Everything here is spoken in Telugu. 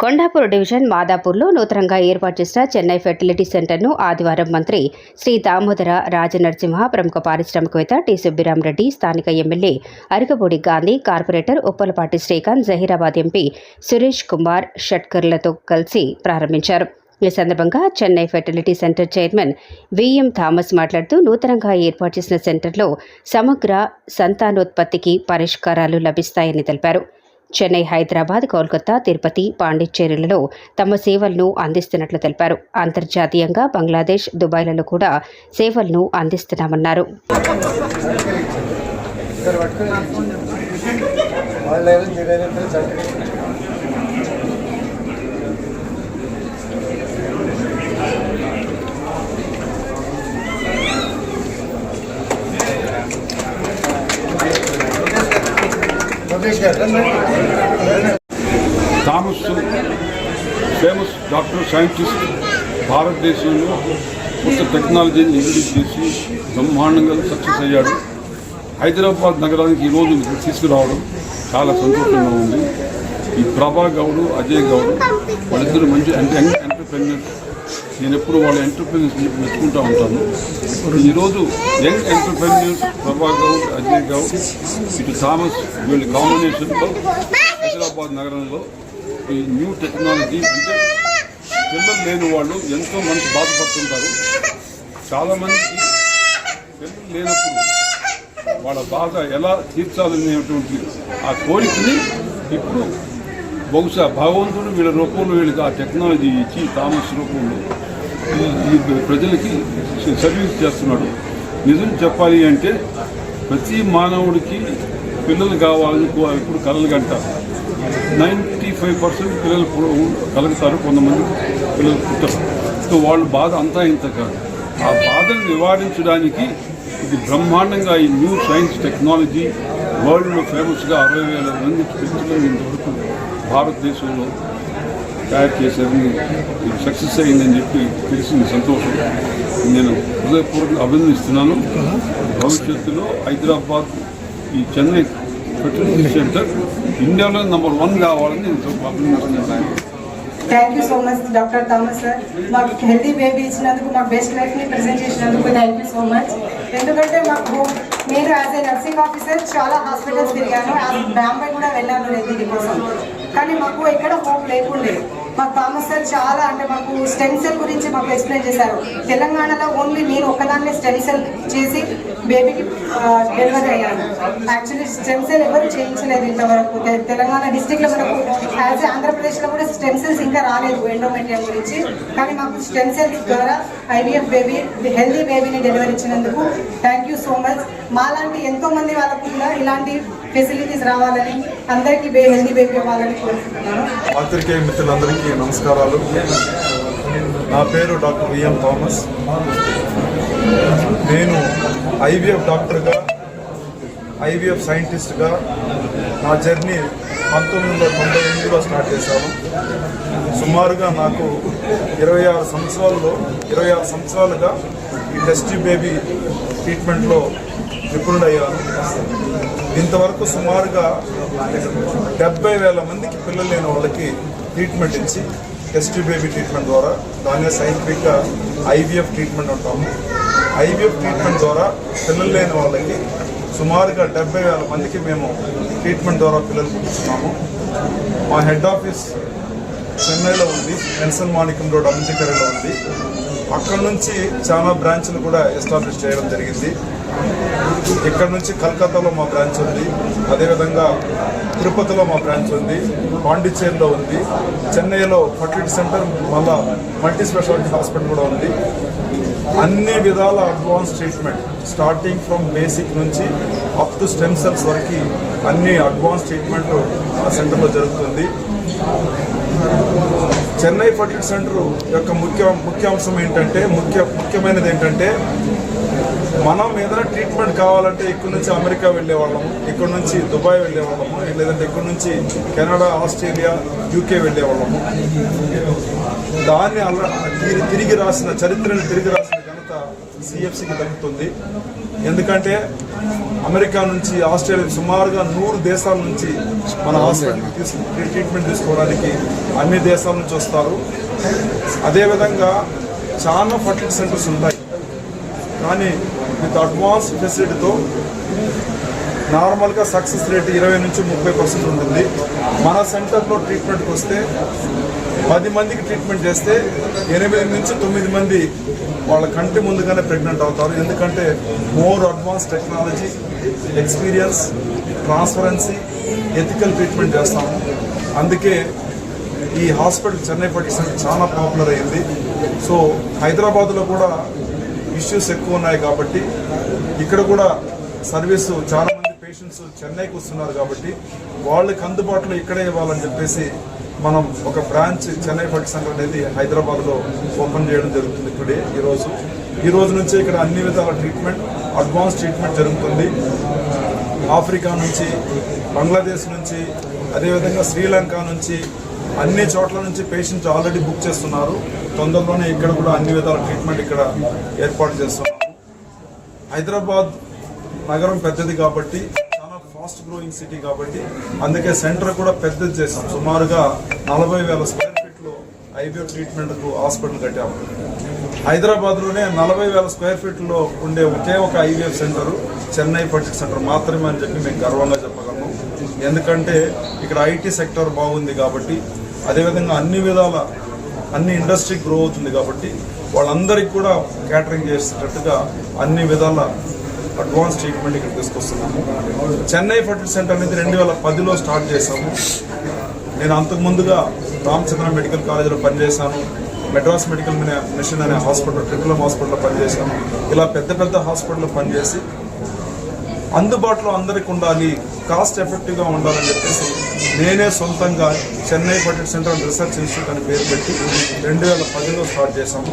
కొండాపూర్ డివిజన్ మాదాపూర్లో నూతనంగా ఏర్పాటు చేసిన చెన్నై ఫెర్టిలిటీ సెంటర్ను ఆదివారం మంత్రి శ్రీ దామోదర రాజనరసింహ ప్రముఖ పారిశ్రామికవేత్త టి సుబ్బిరామరెడ్డి స్థానిక MLA Arekapudi Gandhi corporator Uppalapati Srikanth Zaheerabad MP Suresh Kumar షట్కర్లతో కలిసి ప్రారంభించారు. ఈ సందర్భంగా Chennai fertility centre chairman V M Thomas మాట్లాడుతూ నూతనంగా ఏర్పాటు చేసిన సెంటర్లో సమగ్ర సంతానోత్పత్తికి పరిష్కారాలు లభిస్తాయని తెలిపారు. చెన్నై హైదరాబాద్ కోల్కతా తిరుపతి పాండిచ్చేరిలలో తమ సేవలను అందిస్తున్నట్లు తెలిపారు. అంతర్జాతీయంగా బంగ్లాదేశ్ దుబాయ్లలో కూడా సేవలను అందిస్తున్నామన్నారు. థామస్ ఫేమస్ డాక్టర్ సైంటిస్ట్ భారతదేశంలో కొత్త టెక్నాలజీని ఇంట్రడ్యూస్ చేసి బ్రహ్మాండంగా సక్సెస్ అయ్యాడు. హైదరాబాద్ నగరానికి ఈరోజు తీసుకురావడం చాలా సంతోషంగా ఉంది. ఈ ప్రభా గౌడ్ అజయ్ గౌడ్ వాళ్ళిద్దరు మంచి అంటే యంగ్ ఎంటర్ప్రెన్యూర్స్ నేను ఎప్పుడు వాళ్ళ ఎంటర్ప్రీనర్స్ మెచ్చుకుంటూ ఉంటాను. ఈరోజు యంగ్ ఎంటర్ప్రెన్యూర్స్ ప్రభా గౌడ్ అజయ్ గౌడ్ ఇటు థామస్ వీళ్ళ కాంబినేషన్లో హైదరాబాద్ నగరంలో ఈ న్యూ టెక్నాలజీ అంటే పిల్లలు లేని వాళ్ళు ఎంతో మంది బాధపడుతుంటారు. చాలామందికి పిల్లలు లేనప్పుడు వాళ్ళ బాధ ఎలా తీర్చాలనేటువంటి ఆ కోరికని ఇప్పుడు బహుశా భగవంతుడు వీళ్ళ రూపంలో వీళ్ళకి ఆ టెక్నాలజీ ఇచ్చి థామస్ రూపంలో ఈ- ప్రజలకి సర్వీస్ చేస్తున్నాడు. నిజం చెప్పాలి అంటే ప్రతి మానవుడికి పిల్లలు కావాలని ఇప్పుడు కలలు కంటారు. నైంటీ ఫైవ్ పర్సెంట్ పిల్లలు కలుగుతారు. కొంతమంది పిల్లలు పుట్టరు. సో వాళ్ళ బాధ అంతా ఇంత కాదు. ఆ బాధను నివారించడానికి ఇది బ్రహ్మాండంగా ఈ న్యూ సైన్స్ టెక్నాలజీ వరల్డ్లో ఫేమస్గా అరవై వేల మంది వ్యక్తులు ఇంతవరకు భారతదేశంలో తయారు చేశారని సక్సెస్ అయిందని చెప్పి తెలిసింది సంతోషం. నేను హృదయపూర్వక అభినందిస్తున్నాను. భవిష్యత్తులో హైదరాబాద్ ఈ చెన్నై ఫెర్టిలిటీ సెంటర్ ఇండియాలో నెంబర్ వన్ కావాలని నేను అభినందిస్తున్నాను. Thank you so much doctor Thomas sir మాకు హెల్తీ బేబీ ఇచ్చినందుకు మాకు బెస్ట్ లైఫ్ని ప్రజెంట్ చేసినందుకు థ్యాంక్ యూ సో మచ్ ఎందుకంటే మాకు నేను యాజ్ ఏ నర్సింగ్ ఆఫీసర్ చాలా హాస్పిటల్స్ తిరిగాను. బాంబే కూడా వెళ్ళాను రెడ్డి కానీ మాకు ఎక్కడ హోప్ లేకుండే. మాకు థామస్ సార్ చాలా అంటే మాకు స్టెమ్ సెల్ గురించి మాకు ఎక్స్ప్లెయిన్ చేశారు. తెలంగాణలో ఓన్లీ నేను ఒకదాన్నే స్టెమ్ సెల్ చేసి బేబీకి డెలివరీ అయ్యాను. యాక్చువల్లీ స్టెమ్ సెల్ ఎవరు చేయించలేదు ఇంతవరకు. తెలంగాణ డిస్టిక్లో మనకు యాజ్ ఆంధ్రప్రదేశ్లో కూడా స్టెమ్ సెల్స్ ఇంకా రాలేదు ఎండోమెట్రియం గురించి. కానీ మాకు స్టెమ్ సెల్స్ ద్వారా ఐవీఎఫ్ బేబీ హెల్దీ బేబీని డెలివరీ ఇచ్చినందుకు థ్యాంక్ యూ సో మచ్ మాలాంటి ఎంతోమంది వాళ్ళకు కూడా ఇలాంటి ఫెసిలిటీస్ రావాలని అందరికీ బే హెల్దీ బేబీ ఇవ్వాలని కోరుకుంటున్నాను. పాత్రికేయ మిత్రులందరికీ నమస్కారాలు. నా పేరు డాక్టర్ విఎం థామస్. నేను ఐవీఎఫ్ డాక్టర్గా ఐవీఎఫ్ సైంటిస్ట్గా నా జర్నీ పంతొమ్మిది వందల తొంభై ఎనిమిదిలో స్టార్ట్ చేశాను. సుమారుగా నాకు ఇరవై ఆరు సంవత్సరాల్లో ఇరవై ఆరు సంవత్సరాలుగా ఈ టెస్టీ బేబీ ట్రీట్మెంట్లో నిపుణుడయ్యాను ఇంతవరకు సుమారుగా డెబ్బై వేల మందికి పిల్లలు లేని వాళ్ళకి ట్రీట్మెంట్ ఇచ్చి ఎస్టీ బేబీ ట్రీట్మెంట్ ద్వారా దాన్నే సైంటిఫిక్గా ఐవీఎఫ్ ట్రీట్మెంట్ అంటాము. ఐవీఎఫ్ ట్రీట్మెంట్ ద్వారా పిల్లలు లేని వాళ్ళకి సుమారుగా డెబ్బై వేల మందికి మేము ట్రీట్మెంట్ ద్వారా పిల్లలు పుట్టిస్తున్నాము మా హెడ్ ఆఫీస్ చెన్నైలో ఉంది. నెల్సన్ మాణిక్యం రోడ్ అమంచికరిలో ఉంది. అక్కడ నుంచి చాలా బ్రాంచ్లు కూడా ఎస్టాబ్లిష్ చేయడం జరిగింది. ఇక్కడ నుంచి కలకత్తాలో మా బ్రాంచ్ ఉంది. అదేవిధంగా తిరుపతిలో మా బ్రాంచ్ ఉంది. పాండిచ్చేరిలో ఉంది. చెన్నైలో ఫర్టిలిటీ సెంటర్ మళ్ళా మల్టీ స్పెషాలిటీ హాస్పిటల్ కూడా ఉంది. అన్ని విధాల advance treatment starting from basic నుంచి అప్ టు స్టెమ్ సెల్స్ వరకు అన్ని అడ్వాన్స్ ట్రీట్మెంట్ ఆ సెంటర్లో జరుగుతుంది. చెన్నై ఫర్టిలిటీ సెంటర్ యొక్క ముఖ్య ముఖ్యాంశం ఏంటంటే ముఖ్య ముఖ్యమైనది ఏంటంటే మనం ఏదైనా ట్రీట్మెంట్ కావాలంటే ఇక్కడ నుంచి అమెరికా వెళ్ళేవాళ్ళము ఇక్కడ నుంచి దుబాయ్ వెళ్ళే వాళ్ళము లేదంటే ఇక్కడ నుంచి కెనడా ఆస్ట్రేలియా యూకే వెళ్ళే వాళ్ళము దాన్ని అలా తిరిగి తిరిగి రాసిన చరిత్రను తిరిగి రాసిన ఘనత సిఎఫ్సికి దక్కుతుంది. ఎందుకంటే అమెరికా నుంచి ఆస్ట్రేలియా సుమారుగా నూరు దేశాల నుంచి మన హాస్పిటల్కి తీసుకు ట్రీట్మెంట్ తీసుకోవడానికి అన్ని దేశాల నుంచి వస్తారు. అదేవిధంగా చాలా ఫర్టిలిటీ సెంటర్స్ ఉంటాయి. కానీ విత్ అడ్వాన్స్ ఫెసిలిటీతో నార్మల్గా సక్సెస్ రేట్ ఇరవై నుంచి ముప్పై పర్సెంట్ ఉంటుంది. మన సెంటర్లో ట్రీట్మెంట్కి వస్తే పది మందికి ట్రీట్మెంట్ చేస్తే ఎనిమిది నుంచి తొమ్మిది మంది వాళ్ళ కంటి ముందుగానే ప్రెగ్నెంట్ అవుతారు. ఎందుకంటే more advance technology experience transparency ethical treatment చేస్తాము. అందుకే ఈ హాస్పిటల్ చెన్నై పట్టి చాలా పాపులర్ అయింది. సో హైదరాబాద్లో కూడా ఇష్యూస్ ఎక్కువ ఉన్నాయి కాబట్టి ఇక్కడ కూడా సర్వీసు చాలా మంది పేషెంట్స్ చెన్నైకి వస్తున్నారు కాబట్టి వాళ్ళకి అందుబాటులో ఇక్కడే ఇవ్వాలని చెప్పేసి మనం ఒక బ్రాంచ్ చెన్నై పట్టి సెంటర్ అనేది హైదరాబాద్లో ఓపెన్ చేయడం జరుగుతుంది ఇక్కడే ఈరోజు ఈ రోజు నుంచి ఇక్కడ అన్ని విధాల ట్రీట్మెంట్ అడ్వాన్స్ ట్రీట్మెంట్ జరుగుతుంది. ఆఫ్రికా నుంచి బంగ్లాదేశ్ నుంచి అదేవిధంగా శ్రీలంక నుంచి అన్ని చోట్ల నుంచి పేషెంట్స్ ఆల్రెడీ బుక్ చేస్తున్నారు. తొందరలోనే ఇక్కడ కూడా అన్ని విధాల ట్రీట్మెంట్ ఇక్కడ ఏర్పాటు చేస్తున్నాము హైదరాబాద్ నగరం పెద్దది కాబట్టి చాలా ఫాస్ట్ గ్రోయింగ్ సిటీ కాబట్టి అందుకే సెంటర్ కూడా పెద్దది చేసాం సుమారుగా నలభై వేల స్క్వేర్ ఫీట్లో ఐబీఓ ట్రీట్మెంట్కు హాస్పిటల్ కట్టాము. హైదరాబాద్లోనే నలభై వేల స్క్వేర్ ఫీట్లో ఉండే ఒకే ఒక ఐవీఎఫ్ సెంటర్ చెన్నై పట్టిక సెంటర్ మాత్రమే అని చెప్పి మేము గర్వంగా చెప్పగలము. ఎందుకంటే ఇక్కడ ఐటీ సెక్టర్ బాగుంది కాబట్టి అదేవిధంగా అన్ని విధాల అన్ని ఇండస్ట్రీ గ్రో అవుతుంది కాబట్టి వాళ్ళందరికీ కూడా క్యాటరింగ్ చేసేటట్టుగా అన్ని విధాల అడ్వాన్స్ ట్రీట్మెంట్ ఇక్కడ తీసుకొస్తున్నాము. చెన్నై ఫర్టిల్ సెంటర్ అనేది రెండు వేల పదిలో స్టార్ట్ చేశాము. నేను అంతకు ముందుగా రామచంద్ర మెడికల్ కాలేజీలో పనిచేశాను. మెడ్రాస్ మెడికల్ మిషన్ అనే హాస్పిటల్ ట్రిపుల్ హాస్పిటల్లో పనిచేశాను. ఇలా పెద్ద పెద్ద హాస్పిటల్లో పనిచేసి అందుబాటులో అందరికి ఉండాలి కాస్ట్ ఎఫెక్టివ్గా ఉండాలని చెప్పేసి నేనే సొంతంగా చెన్నై పర్టిక్ సెంటర్ రీసెర్చ్ ఇన్స్టిట్యూట్ అని పేరు పెట్టి రెండు వేల పదిలో స్టార్ట్ చేశాము.